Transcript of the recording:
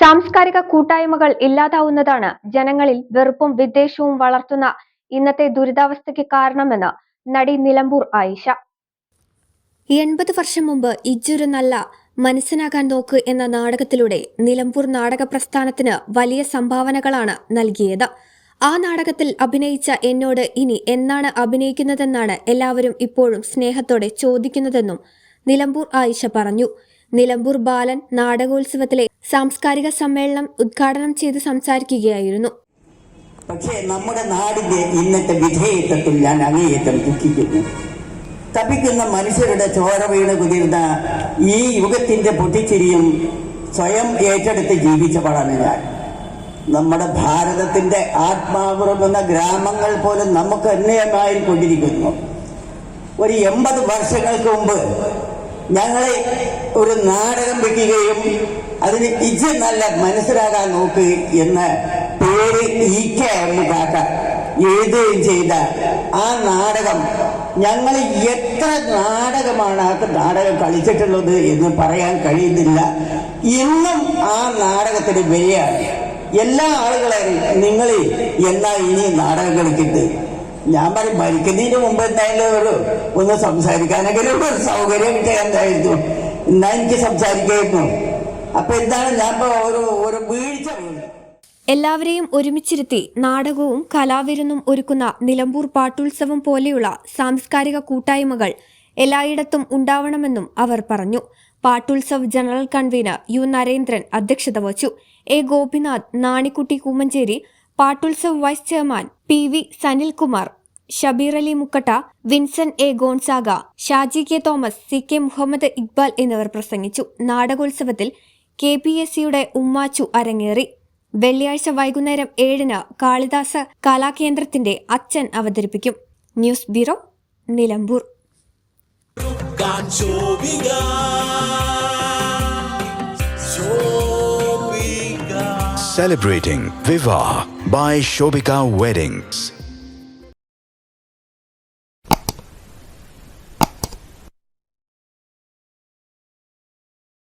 സാംസ്കാരിക കൂട്ടായ്മകൾ ഇല്ലാതാവുന്നതാണ് ജനങ്ങളിൽ വെറുപ്പും വിദ്വേഷവും വളർത്തുന്ന ഇന്നത്തെ ദുരിതാവസ്ഥയ്ക്ക് കാരണമെന്ന് നടി നിലമ്പൂർ ആയിഷ. എൺപത് വർഷം മുമ്പ് ഇജ്ജൊരു നല്ല മനസ്സിനാകാൻ നോക്ക് എന്ന നാടകത്തിലൂടെ നിലമ്പൂർ നാടക പ്രസ്ഥാനത്തിന് വലിയ സംഭാവനകളാണ് നൽകിയത്. ആ നാടകത്തിൽ അഭിനയിച്ച എന്നോട് ഇനി എന്നാണ് അഭിനയിക്കുന്നതെന്നാണ് എല്ലാവരും ഇപ്പോഴും സ്നേഹത്തോടെ ചോദിക്കുന്നതെന്നും നിലമ്പൂർ ആയിഷ പറഞ്ഞു. നിലമ്പൂർ ബാലൻ നാടകോത്സവത്തിലെ സാംസ്കാരിക സമ്മേളനം ഉദ്ഘാടനം ചെയ്ത് സംസാരിക്കുകയായിരുന്നു. പക്ഷേ നമ്മുടെ നാടിന്റെ ഇന്നത്തെ വിധേയത്വത്തിൽ ഞാൻ അങ്ങേയറ്റം ദുഃഖിക്കുന്നു. തപിക്കുന്ന മനുഷ്യരുടെ ചോര വീണ് കുതിർന്ന ഈ യുഗത്തിന്റെ പൊട്ടിച്ചിരിയും സ്വയം ഏറ്റെടുത്ത് ജീവിച്ചവളാണ് ഞാൻ. നമ്മുടെ ഭാരതത്തിന്റെ ആത്മാവുറങ്ങുന്ന ഗ്രാമങ്ങൾ പോലും നമുക്ക് അന്യമായി കൊണ്ടിരിക്കുന്നു ഒരു എൺപത് വർഷങ്ങൾക്ക് മുമ്പ് ഞങ്ങളെ ഒരു നാടകം വെക്കുകയും അതിന് ഇജ് നല്ല മനസ്സിലാകാൻ നോക്ക് എന്ന പേര് ഇ കെ എം കാക്ക എഴുതുകയും ചെയ്ത ആ നാടകം. ഞങ്ങൾ എത്ര നാടകമാണ് ആ നാടകം കളിച്ചിട്ടുള്ളത് എന്ന് പറയാൻ കഴിയുന്നില്ല. ഇന്നും ആ നാടകത്തിന് വിലയാണ്. എല്ലാ ആളുകളെയും നിങ്ങൾ എന്നാ ഇനി നാടകം കളിക്കുന്നത് ഞാൻ പറയും മരിക്കുന്നതിന് മുമ്പ് എന്തായാലും ഒരു ഒന്ന് സംസാരിക്കാനെങ്കിലും ഒരു സൗകര്യം എന്തായിരുന്നു എന്നാ എനിക്ക് സംസാരിക്കായിരുന്നു. അപ്പൊ എന്താണ് ഞാൻ ഒരു ഒരു വീഴ്ച എല്ലാവരെയും ഒരുമിച്ചിരുത്തി നാടകവും കലാവിരുന്നും ഒരുക്കുന്ന നിലമ്പൂർ പാട്ടുത്സവം പോലെയുള്ള സാംസ്കാരിക കൂട്ടായ്മകൾ എല്ലായിടത്തും ഉണ്ടാവണമെന്നും അവർ പറഞ്ഞു. Pattutsav general convener U Narendran അധ്യക്ഷത വഹിച്ചു. A Gopinath Nanikutty Koomancheri Pattutsav vice chairman P V Sanilkumar Shabeer Ali Mukkatta Vincent A Gonzaga Shaji K Thomas C K Muhammad Iqbal എന്നിവർ പ്രസംഗിച്ചു. നാടകോത്സവത്തിൽ കെ പി എസ് സിയുടെ ഉമ്മാച്ചു അരങ്ങേറി. വെള്ളിയാഴ്ച വൈകുന്നേരം ഏഴിന് കാളിദാസ കലാകേന്ദ്രത്തിന്റെ അച്ഛൻ അവതരിപ്പിക്കും. News bureau Nilambur. Celebrating Viva by Shobika Weddings.